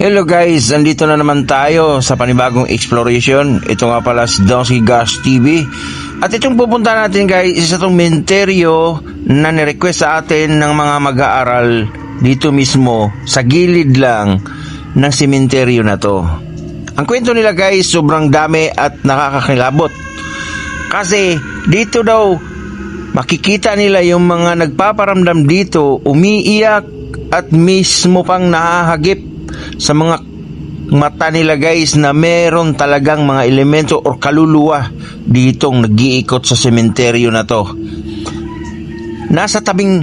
Hello guys, andito na naman tayo sa panibagong exploration. Ito nga pala si Donsky Gas TV. At itong pupunta natin guys, isa itong menteryo na nirequest sa atin ng mga mag-aaral dito mismo sa gilid lang ng sementeryo na to. Ang kwento nila guys, sobrang dami at nakakakilabot. Kasi dito daw makikita nila yung mga nagpaparamdam dito umiiyak at mismo pang nahahagip sa mga mata nila guys na meron talagang mga elemento or kaluluwa ditong nag-iikot sa sementeryo na to. Nasa tabing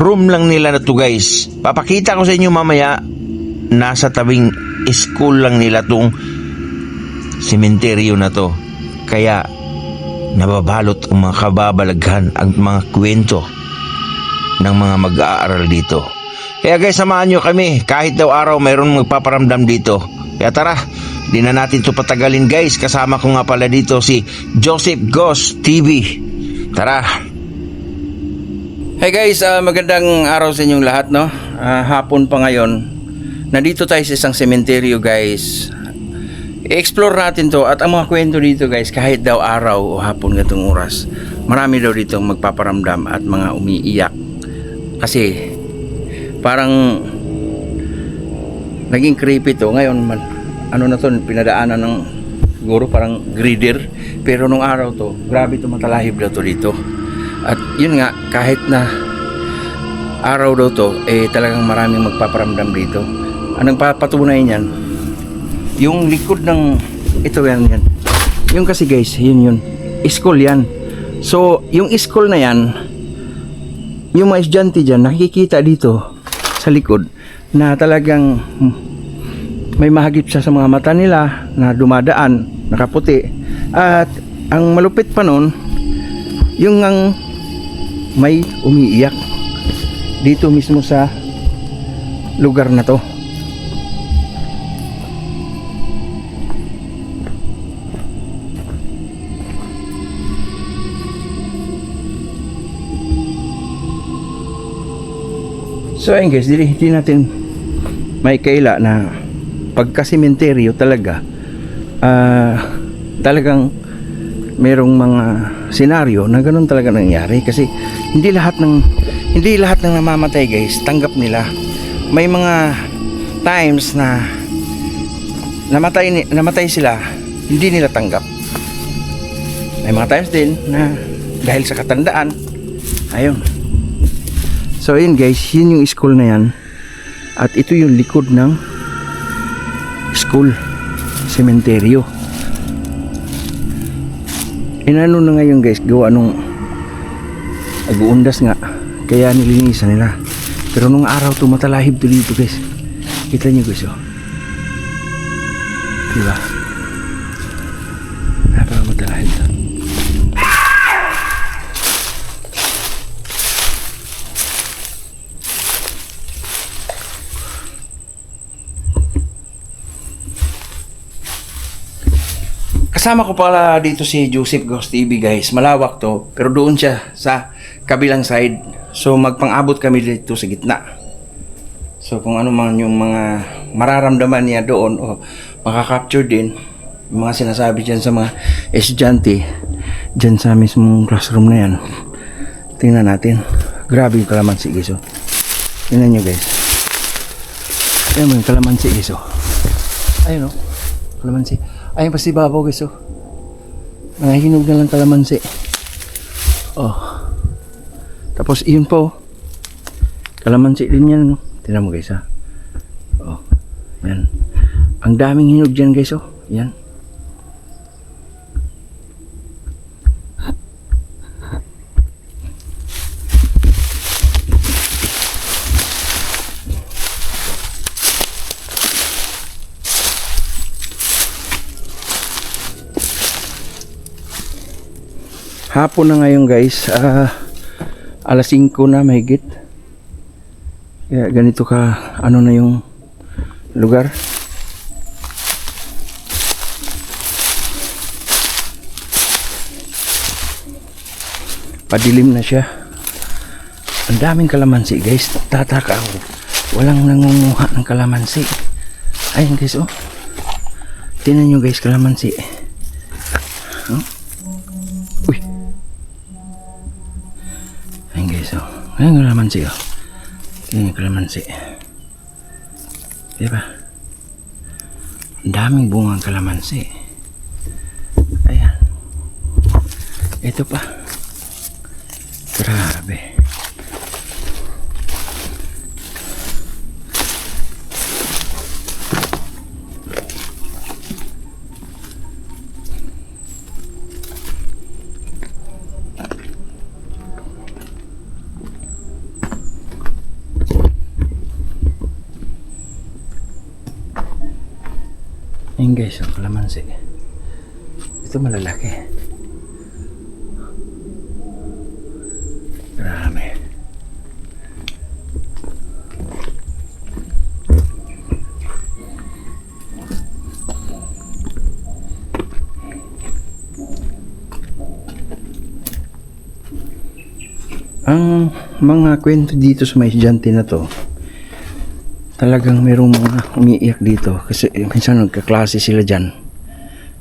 room lang nila na to guys. Papakita ko sa inyo mamaya nasa tabing school lang nila tong sementeryo na to. Kaya nababalot ang mga kababalaghan ang mga kwento ng mga mag-aaral dito. Kaya guys, samahan nyo kami. Kahit daw araw, mayroon magpaparamdam dito. Kaya tara, di na natin to patagalin guys. Kasama ko nga pala dito si Joseph Ghost TV. Tara! Hey guys, ah, magandang araw sa inyong lahat, no? Ah, hapon pa ngayon. Nandito tayo sa isang sementeryo, guys. I-explore natin to at ang mga kwento dito, guys, kahit daw araw o hapon gatong oras, marami daw dito magpaparamdam at mga umiiyak. Kasi parang naging creepy to. Ngayon, man, ano na to, pinadaanan ng siguro parang greeder. Pero nung araw to, grabe to matalahib daw to dito. At yun nga, kahit na araw daw to, eh talagang maraming magpaparamdam dito. Anong papatunay niyan? Yung likod ng, ito yan yan. Yung kasi guys, yun yun. School yan. So, yung school na yan, yung mga estudyante dyan, nakikita dito sa likod na talagang may mahagip siya sa mga mata nila na dumadaan, nakaputi. At ang malupit pa nun, yung ang may umiiyak dito mismo sa lugar na to. So ayun guys, hindi, hindi natin may kaila na pagka-sementeryo talaga. Ah talagang merong mga senaryo na ganun talaga nangyari kasi hindi lahat ng hindi lahat ng namamatay guys tanggap nila. May mga times na namatay namatay sila hindi nila tanggap. May mga times din na dahil sa katandaan ayun So ayun guys, yun yung school na yan. At ito yung likod ng school, sementeryo. Inano na ngayon guys, gawa nung aguundas nga. Kaya nilinisan nila. Pero nung araw to matalahib to dito guys. Kita nyo guys oh. Diba? Kasama ko pala dito si Joseph Ghost TV guys. Malawak to. Pero doon siya sa kabilang side. So magpang-abot kami dito sa gitna. So kung ano man yung mga mararamdaman niya doon o makakapture din yung mga sinasabi dyan sa mga estudyante dyan sa mismong classroom na yan. Tingnan natin. Grabe yung kalamansi guys. oh. Tingnan nyo guys. Ayan mo yung kalamansi guys. oh. Ayun oh. Kalamansi. Ayun pa si Babaw guys oh. Nahihinog na lang kalamansi. Oh. Tapos iyon po. Kalamansi din yan. no? Tingnan mo guys ha. Oh. Yan. Ang daming hinog dyan guys oh. Yan. Hapon na ngayon guys. Ah, alas 5 na mahigit. Kaya ganito ka ano na yung lugar. Padilim na siya. Ang daming kalamansi guys. Tataka ako. Walang nangunguha ng kalamansi. Ayan guys, oh. Tingnan nyo guys, kalamansi. Oh. Ayan kalamansi, oh. Ayan yung kalamansi. Diba? Ang daming bungang kalamansi. Ayan. Ito pa. Grabe. Ayun guys, ang kalamansi. Ito malalaki. Grabe. Ang mga kwento dito sa may estudyante na to, talagang merong mga umiiyak dito kasi eh, minsan nagkaklase sila dyan.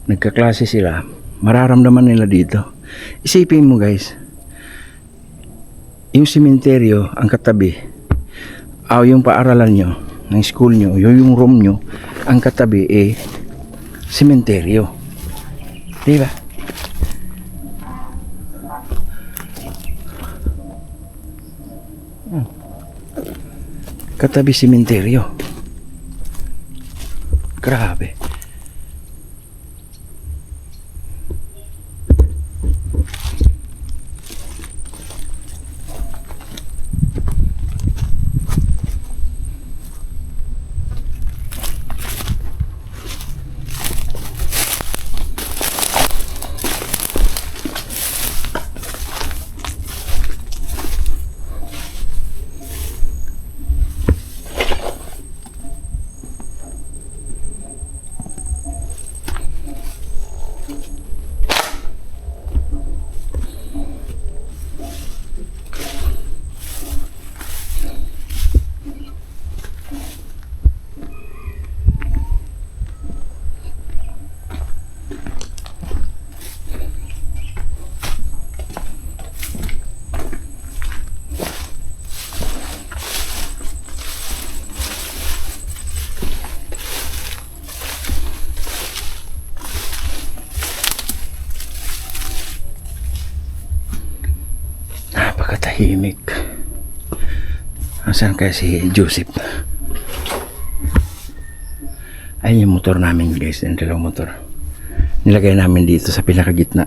Nagkaklase sila. Mararamdaman nila dito. Isipin mo guys. Yung simenteryo ang katabi o yung paaralan nyo ng school nyo yung, yung room nyo ang katabi eh simenteryo. Di katabi simenteryo. Grabe. Napakatahimik. Asan kaya si Joseph? Ayun yung motor namin guys, yung dalawang motor. Nilagay namin dito sa pinakagitna.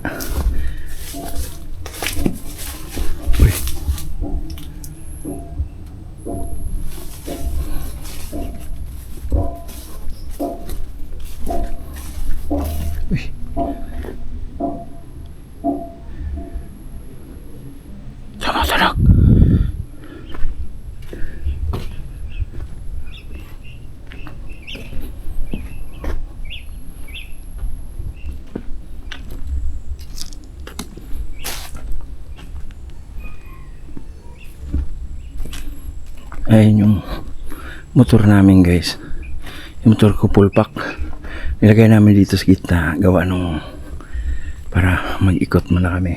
Ayun yung motor namin guys. Yung motor ko full pack. Nilagay namin dito sa gitna. Gawa nung para mag-ikot muna kami.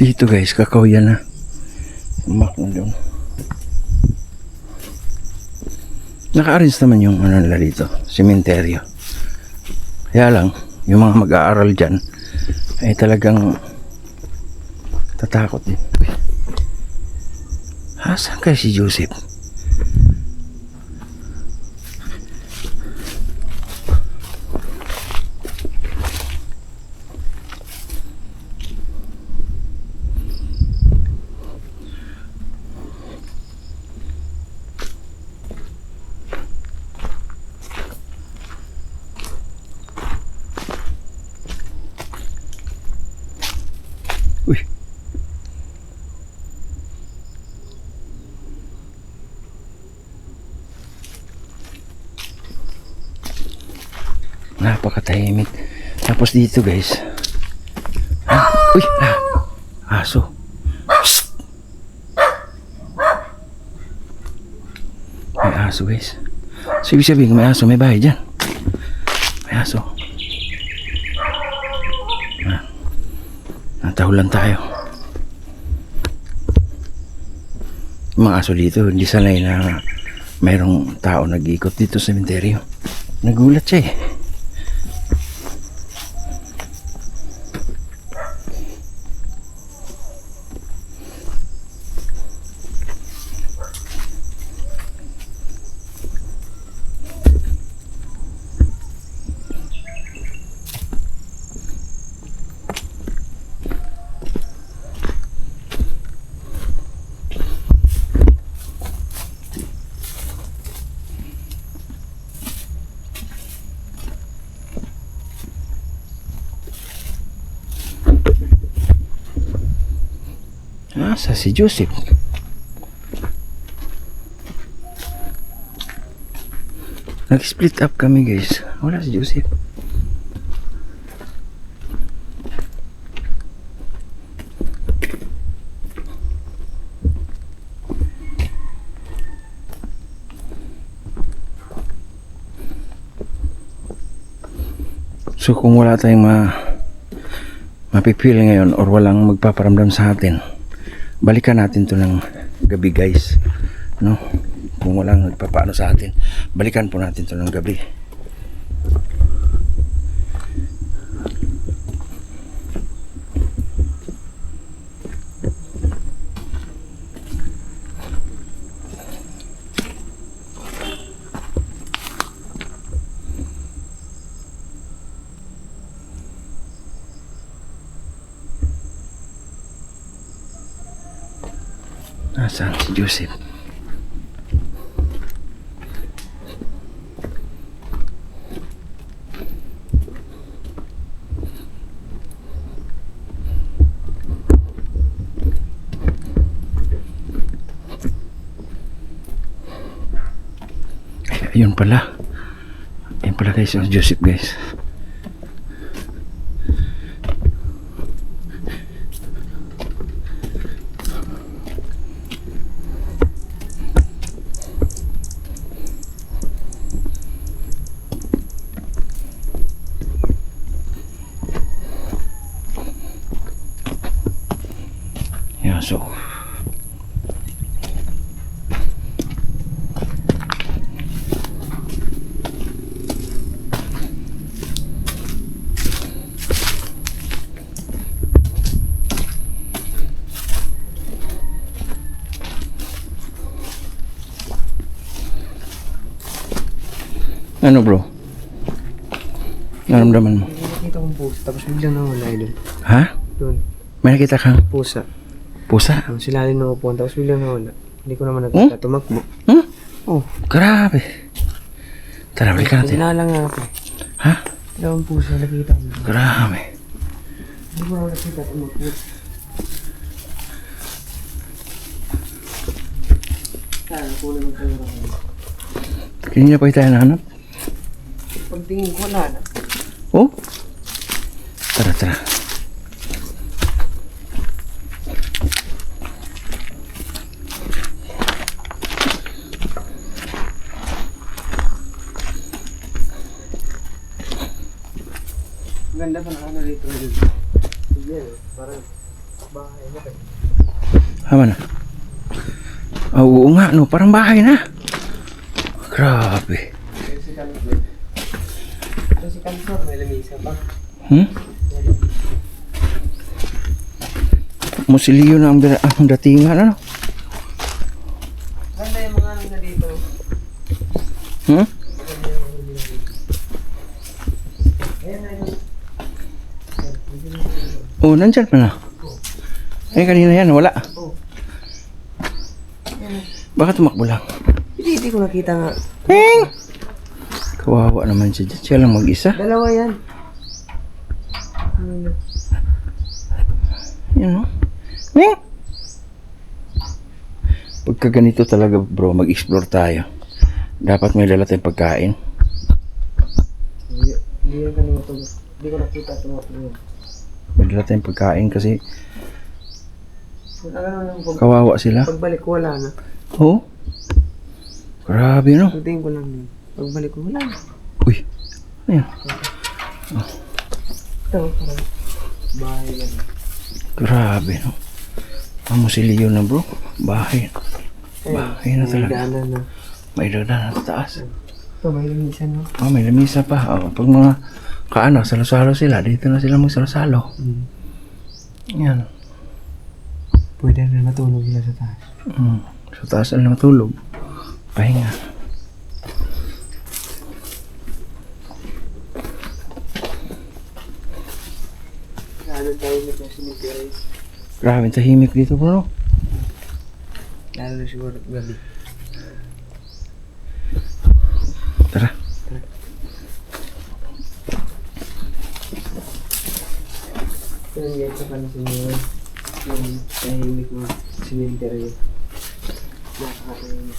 Dito guys, kakawyan na. Umak na doon. Naka-arrange naman yung ano nila dito, sementeryo. Kaya lang, yung mga mag-aaral dyan, ay talagang Tatakot din. Uy. Asan kaya si Joseph? Napakatahimik. Tapos dito guys. Ah, uy! Ah, aso. Psst! May aso guys. So ibig sabihin may aso, may bahay dyan. May aso. Ah. Natahulan tayo. Yung mga aso dito, hindi sanay na mayroong tao nag-iikot dito sa cementerio. Nagulat siya eh. Asa si Joseph? Nag-split up kami guys. Wala si Joseph. So kung wala tayong ma mapipil ngayon or walang magpaparamdam sa atin, balikan natin to ng gabi guys. No? Kung walang nagpapaano sa atin, balikan po natin to ng gabi. Nasaan si Joseph? Ay, Ayun pala. Ayun pala guys, yung Joseph guys. Yeah, so. Ano bro? Naramdaman mo? Nakita kong pusa, tapos biglang nawala idol. Ha? Doon, May nakita kang pusa. Pusa? Um, sila rin naupuan, tapos biglang nawala. Hindi ko naman nakita, tumakbo. Hmm? Oh, Grabe. Tara, balikan natin. Sinala nga ako. Ha? Dalawang pusa, nakita ko. Grabe. Hindi ko naman nakita, tumakbo. Kaya, kulang ng kamera ko. Kanina pa tayo nahanap. Pagtingin ko, wala na. Oh? Tara, tara. Ganda pa na ano dito. Sige, parang bahay na. Hama na. Ah, oo nga, no. Parang bahay na. Grabe. Pero si Kantor. May lamisa pa. Hmm? Musilyo na ang, bira- ang datingan, ano? Ganda yung mga ano na dito. Hmm? Oh, nandyan pa na. Eh, kanina yan, wala. Bakit tumakbo lang? Hindi, hindi ko nakita nga. Ping! Kawawa naman siya dyan. Siya lang mag-isa. Dalawa yan. Ano? Yan o. Ping! Pagka ganito talaga bro, mag-explore tayo. Dapat may dala tayong pagkain. Hindi, hindi yan kanina to. Hindi ko nakita ito. Ano? May dala tayong pagkain kasi kawawa sila. pagbalik ko wala na. Oh. Grabe no. Pagtingin ko lang yun. Pagbalik ko wala na. Uy. Ano yan? Ito, parang bahay yan. Grabe no. Ang musilyo na bro. Bahay. Ayun, Bahay na may talaga. daanan na. May dala na taas. Ito, may limisan no? Oh, may lamisa pa. Oh, pag mga kaano, salo-salo sila, dito na sila magsalo-salo. Hmm. Yan. Pwede na natulog sila sa taas. Mm. Sa taas na matulog. Pahinga. Lalo tayo na cemetery. Grabe, tahimik dito bro. Lalo siguro gabi. Tara. Guys, sa sinunod. Yung tahimik mo cemetery. Nakakatayin.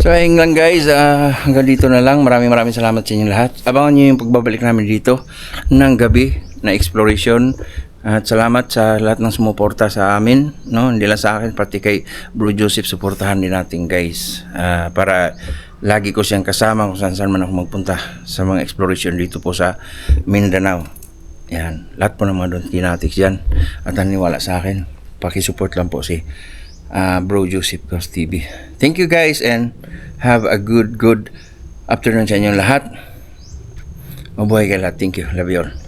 So ayun lang guys, ah, hanggang dito na lang. Maraming maraming salamat sa inyong lahat. Abangan nyo yung pagbabalik namin dito ng gabi na exploration. At salamat sa lahat ng sumuporta sa amin. No? Hindi lang sa akin, pati kay Bro Joseph, suportahan din natin guys. Ah, para lagi ko siyang kasama kung saan saan man ako magpunta sa mga exploration dito po sa Mindanao. Yan. Lahat po ng mga doon kinatics yan. At naniwala sa akin. Pakisupport lang po si uh, Bro Joseph Cos TV. Thank you guys and have a good, good afternoon sa inyong lahat. Mabuhay kayo lahat. Thank you. Love you all.